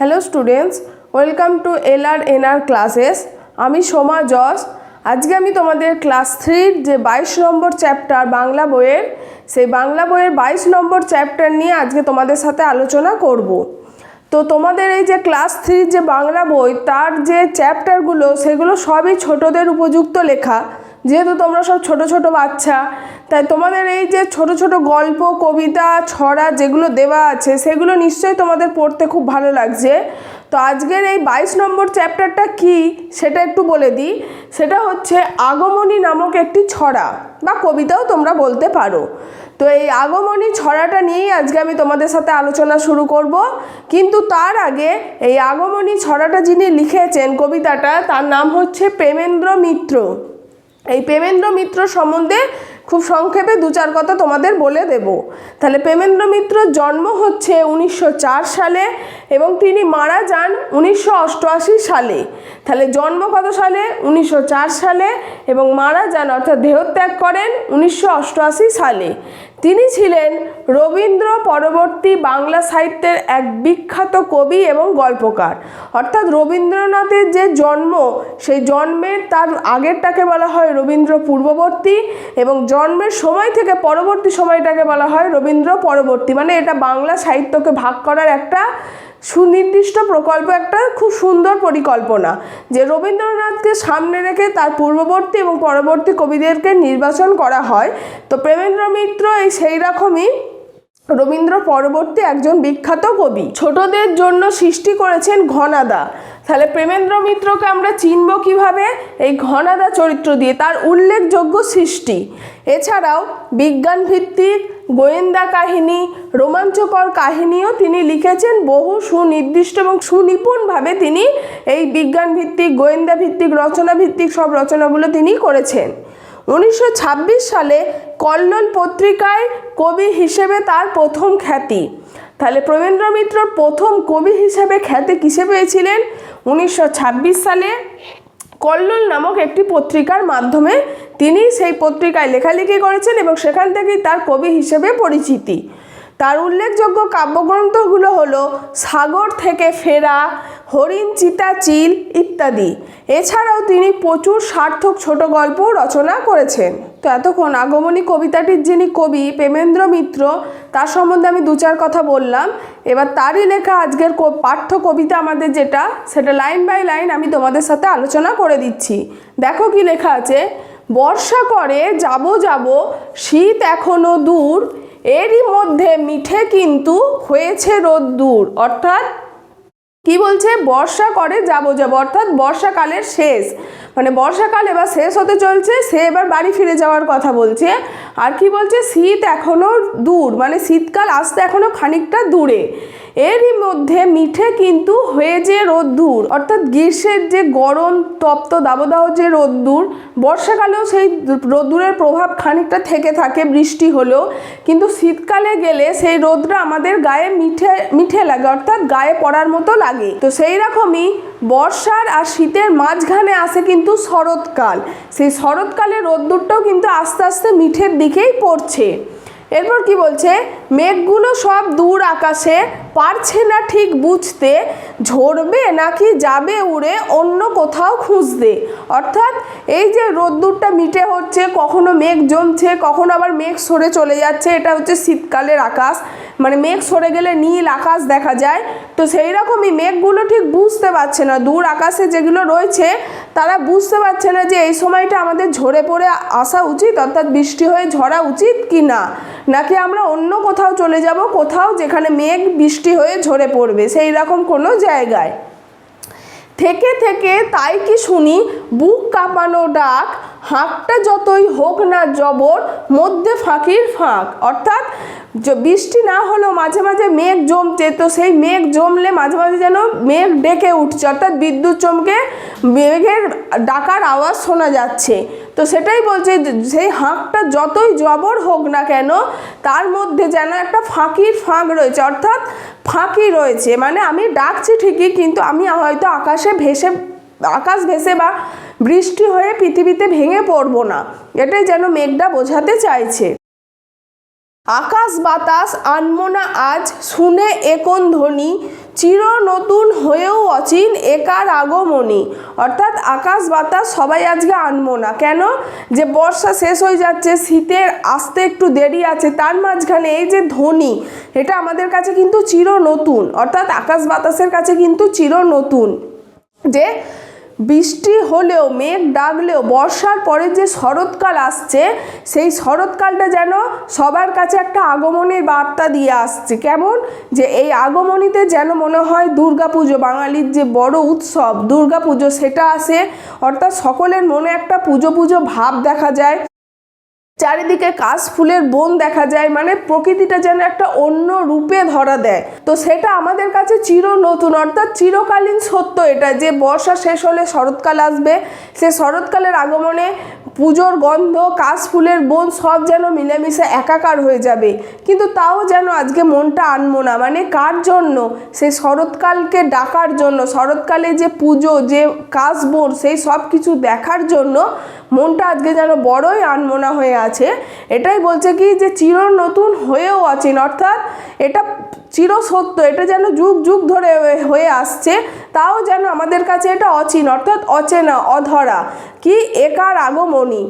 Hello students welcome to L R N R classes আমি Soma Jos আজকে আমি তোমাদের ক্লাস থ্রির যে বাইশ নম্বর চ্যাপ্টার বাংলা বইয়ের, সেই বাংলা বইয়ের বাইশ নম্বর চ্যাপ্টার নিয়ে আজকে তোমাদের সাথে আলোচনা করব। তো তোমাদের এই যে ক্লাস থ্রির যে বাংলা বই, তার যে চ্যাপ্টারগুলো সেগুলো সবই ছোটদের উপযুক্ত লেখা। যেহেতু তোমরা সব ছোট ছোট বাচ্চা, তাই তোমাদের এই যে ছোট ছোট গল্প, কবিতা, ছড়া যেগুলো দেওয়া আছে, সেগুলো নিশ্চয়ই তোমাদের পড়তে খুব ভালো লাগছে। তো আজকের এই বাইশ নম্বর চ্যাপ্টারটা কি, সেটা একটু বলে দিই। সেটা হচ্ছে আগমনী নামক একটি ছড়া, বা কবিতাও তোমরা বলতে পারো। তো এই আগমনী ছড়াটা নিয়েই আজকে আমি তোমাদের সাথে আলোচনা শুরু করব। কিন্তু তার আগে এই আগমনী ছড়াটা যিনি লিখেছেন কবিতাটা, তার নাম হচ্ছে প্রেমেন্দ্র মিত্র। এই প্রেমেন্দ্র মিত্র সম্বন্ধে খুব সংক্ষেপে দু চার কথা তোমাদের বলে দেব। তাহলে প্রেমেন্দ্র মিত্র জন্ম হচ্ছে উনিশশো চার সালে এবং তিনি মারা যান উনিশশো অষ্টআশি সালে। তাহলে জন্ম কত সালে? উনিশশো চার সালে এবং মারা যান অর্থাৎ দেহত্যাগ করেন উনিশশো অষ্টআশি সালে। তিনি ছিলেন রবীন্দ্র পরবর্তী বাংলা সাহিত্যের এক বিখ্যাত কবি এবং গল্পকার। অর্থাৎ রবীন্দ্রনাথের যে জন্ম, সেই জন্মের তার আগেরটাকে বলা হয় রবীন্দ্র পূর্ববর্তী এবং জন্মের সময় থেকে পরবর্তী সময়টাকে বলা হয় রবীন্দ্র পরবর্তী। মানে এটা বাংলা সাহিত্যকে ভাগ করার একটা সুনির্দিষ্ট প্রকল্প একটা খুব সুন্দর পরিকল্পনা, যে রবীন্দ্রনাথকে সামনে রেখে তার পূর্ববর্তী এবং পরবর্তী কবিদেরকে নির্বাচন করা হয়। তো প্রেমেন্দ্র মিত্র এই সেই রকমই রবীন্দ্র পরবর্তী একজন বিখ্যাত কবি। ছোটদের জন্য সৃষ্টি করেছেন ঘনাদা। তাহলে প্রেমেন্দ্র মিত্রকে আমরা চিনব কীভাবে? এই ঘনাদা চরিত্র দিয়ে তার উল্লেখযোগ্য সৃষ্টি। এছাড়াও বিজ্ঞান ভিত্তিক গোয়েন্দা কাহিনী, রোমাঞ্চকর কাহিনীও তিনি লিখেছেন। বহু সুনির্দিষ্ট এবং সুনিপুণভাবে তিনি এই বিজ্ঞান ভিত্তিক গোয়েন্দা ভিত্তিক রচনা ভিত্তিক সব রচনাগুলো তিনি করেছেন। উনিশশো ছাব্বিশ সালে কল্লোল পত্রিকায় কবি হিসেবে তার প্রথম খ্যাতি। তাহলে প্রবীন্দ্র মিত্র প্রথম কবি হিসেবে খ্যাতি কিসে পেয়েছিলেন? উনিশশো ছাব্বিশ সালে কল্লোল নামক একটি পত্রিকার মাধ্যমে তিনি সেই পত্রিকায় লেখালেখি করেছেন এবং সেখান থেকেই তার কবি হিসেবে পরিচিতি। তার উল্লেখযোগ্য কাব্যগ্রন্থগুলো হলো সাগর থেকে ফেরা, হরিণ, চিতা, চিল ইত্যাদি। এছাড়াও তিনি প্রচুর সার্থক ছোট গল্প রচনা করেছেন। তো এতক্ষণ আগমনী কবিতাটির যিনি কবি প্রেমেন্দ্র মিত্র, তার সম্বন্ধে আমি দু চার কথা বললাম। এবার তারই লেখা আজকের পাঠ্য কবিতা আমাদের যেটা, সেটা লাইন বাই লাইন আমি তোমাদের সাথে আলোচনা করে দিচ্ছি। দেখো কি লেখা আছে, বর্ষা করে, যাব যাব, শীত এখনও দূর এরই মধ্যে মিঠে কিন্তু হয়েছে রোদ্দুর। অর্থাৎ কি বলছে? বর্ষা করে যাব যাব। অর্থাৎ বর্ষাকালের শেষ। মানে বর্ষাকাল এবার শেষ হতে চলছে, সে এবার বাড়ি ফিরে যাওয়ার কথা বলছে। আর কি বলছে? শীত এখনও দূর মানে শীতকাল আসতে এখনও খানিকটা দূরে। এরই মধ্যে মিঠে কিন্তু হয়ে যে রোদ্দুর, অর্থাৎ গ্রীষ্মের যে গরম তপ্ত দাবদাহ যে রোদ্দুর, বর্ষাকালেও সেই রোদ্দুরের প্রভাব খানিকটা থেকে থাকে বৃষ্টি হলেও। কিন্তু শীতকালে গেলে সেই রোদটা আমাদের গায়ে মিঠে মিঠে লাগে, অর্থাৎ গায়ে পড়ার মতো লাগে। তো সেই রকমই বর্ষার আর শীতের মাঝখানে আসে কিন্তু শরৎকাল। সেই শরৎকালের রোদ্দুরটাও কিন্তু আস্তে আস্তে মিঠের দিকেই পড়ছে। এরপর কি বলছে? মেঘগুলো সব দূর আকাশে পারছে না ঠিক বুঝতে, ঝরবে নাকি যাবে উড়ে অন্য কোথাও খুঁজতে। অর্থাৎ এই যে রোদ্দুরটা মিটে হচ্ছে, কখনো মেঘ জমছে, কখনো আবার মেঘ সরে চলে যাচ্ছে, এটা হচ্ছে শীতকালের আকাশ। মানে মেঘ সরে গেলে নীল আকাশ দেখা যায়। তো সেই রকমই মেঘগুলো ঠিক বুঝতে পারছে না। দূর আকাশে যেগুলো রয়েছে তারা বুঝতে পারছে না যে এই সময়টা আমাদের ঝরে পড়ে আসা উচিত, অর্থাৎ বৃষ্টি হয়ে ঝরা উচিত কি না নাকি আমরা অন্য কোথাও চলে যাব, কোথাও যেখানে মেঘ, বৃষ্টি হয়ে ঝরে পড়বে, সেই রকম কোনো জায়গায়। থেকে থেকে তাই কি শুনি? বুক কাঁপানো ডাক, হাঁকটা যতই হোক না জবর, মধ্যে ফাঁকির ফাঁক। অর্থাৎ বৃষ্টি না হলেও মাঝে মাঝে মেঘ জমছে, তো সেই মেঘ জমলে মাঝে মাঝে যেন মেঘ ডেকে উঠছে। অর্থাৎ বিদ্যুৎ চমকে মেঘের ডাকার আওয়াজ শোনা যাচ্ছে। তো সেটাই বলছে সেই হাঁকটা যতই জবর হোক না কেন, তার মধ্যে যেন একটা ফাঁকির ফাঁক রয়েছে। অর্থাৎ ফাঁকি রয়েছে। মানে আমি ডাকছি ঠিকই, কিন্তু আমি হয়তো আকাশে ভেসে, আকাশ ভেসে বা বৃষ্টি হয়ে পৃথিবীতে ভেঙে পড়ব না। এটাই যেন মেঘটা বোঝাতে চাইছে। আকাশ বাতাস, আনমোনা আজ শুনে একন ধ্বনি? চির নতুন হয়েও অচিন একার আগমনী। অর্থাৎ আকাশ, বাতাস সবাই আজকে আনব না। কেন? যে বর্ষা শেষ হয়ে যাচ্ছে, শীতের আসতে একটু দেরি আছে, তার মাঝখানে এই যে ধ্বনি, এটা আমাদের কাছে কিন্তু চির নতুন অর্থাৎ আকাশ, বাতাসের কাছে কিন্তু চির নতুন যে বৃষ্টি হলেও, মেঘ ডাকলেও, বর্ষার পরে যে শরৎকাল আসছে, সেই শরৎকালটা যেন সবার কাছে একটা আগমনের বার্তা দিয়ে আসছে। কেমন? যে এই আগমনীতে যেন মনে হয় দুর্গা পুজো বাঙালির যে বড় উৎসব দুর্গা পুজো সেটা আসে। অর্থাৎ সকলের মনে একটা পুজো পুজো ভাব দেখা যায়। চারিদিকে কাশ ফুলের বন দেখা যায় মানে প্রকৃতিটা যেন একটা অন্য রূপে ধরা দেয়। তো সেটা আমাদের কাছে চির নতুন অর্থাৎ চিরকালীন সত্য এটা যে বর্ষা শেষ হলে শরৎকাল আসবে। সে শরৎকালের আগমনে পুজোর গন্ধ, কাশ ফুলের বন, সব যেন মিলেমিশে একাকার হয়ে যাবে। কিন্তু তাও যেন আজকে মনটা আনব না মানে কার জন্য? সেই শরৎকালকে ডাকার জন্য, শরৎকালে যে পুজো, যে কাশ বন, সেই সব কিছু দেখার জন্য মনটা আজকে যেন বড়ই আনমনা হয়ে আছে। এটাই বলছে কি যে চির নতুন হয়েও আছেন। অর্থাৎ এটা চির সত্য এটা যেন যুগ যুগ ধরে হয়ে আসছে, তাও যেন আমাদের কাছে এটা অচিন, অর্থাৎ অচেনা, অধরা। কি একার আগমনী?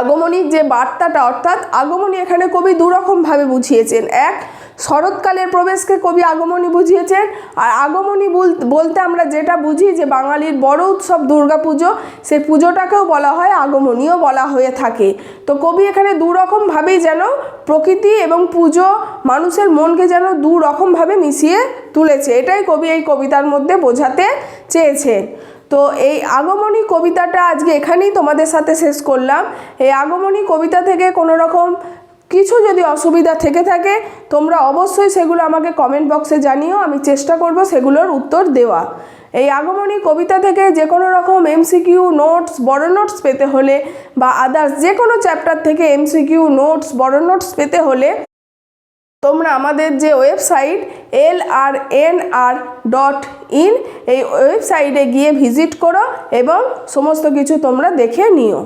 আগমনীর যে বার্তাটা, অর্থাৎ আগমনী এখানে কবি দুরকমভাবে বুঝিয়েছেন। এক শরৎকালের প্রবেশকে কবি আগমনী বুঝিয়েছেন। আর আগমনী বল- বলতে আমরা যেটা বুঝি যে বাঙালির বড় উৎসব দুর্গাপুজো, সেই পুজোটাকেও বলা হয়, আগমনীও বলা হয়ে থাকে। তো কবি এখানে দু রকমভাবেই যেন প্রকৃতি এবং পুজো মানুষের মনকে যেন দু রকমভাবে মিশিয়ে তুলেছে। এটাই কবি এই কবিতার মধ্যে বোঝাতে চেয়েছেন। তো এই আগমনী কবিতাটা আজকে এখানেই তোমাদের সাথে শেষ করলাম। এই আগমনী কবিতা থেকে কোনো রকম কিছু যদি অসুবিধা থেকে থাকে, তোমরা অবশ্যই সেগুলো আমাকে কমেন্ট বক্সে জানিও, আমি চেষ্টা করব সেগুলোর উত্তর দেওয়া। এই আগমনী কবিতা থেকে যে কোনো রকম এমসিকিউ নোটস বড় নোটস পেতে হলে বা আদার্স যে কোনো চ্যাপ্টার থেকে এমসিকিউ নোটস বড় নোটস পেতে হলে তোমরা আমাদের যে website L R N R dot in এই ওয়েবসাইটে গিয়ে ভিজিট করো এবং সমস্ত কিছু তোমরা দেখে নিও।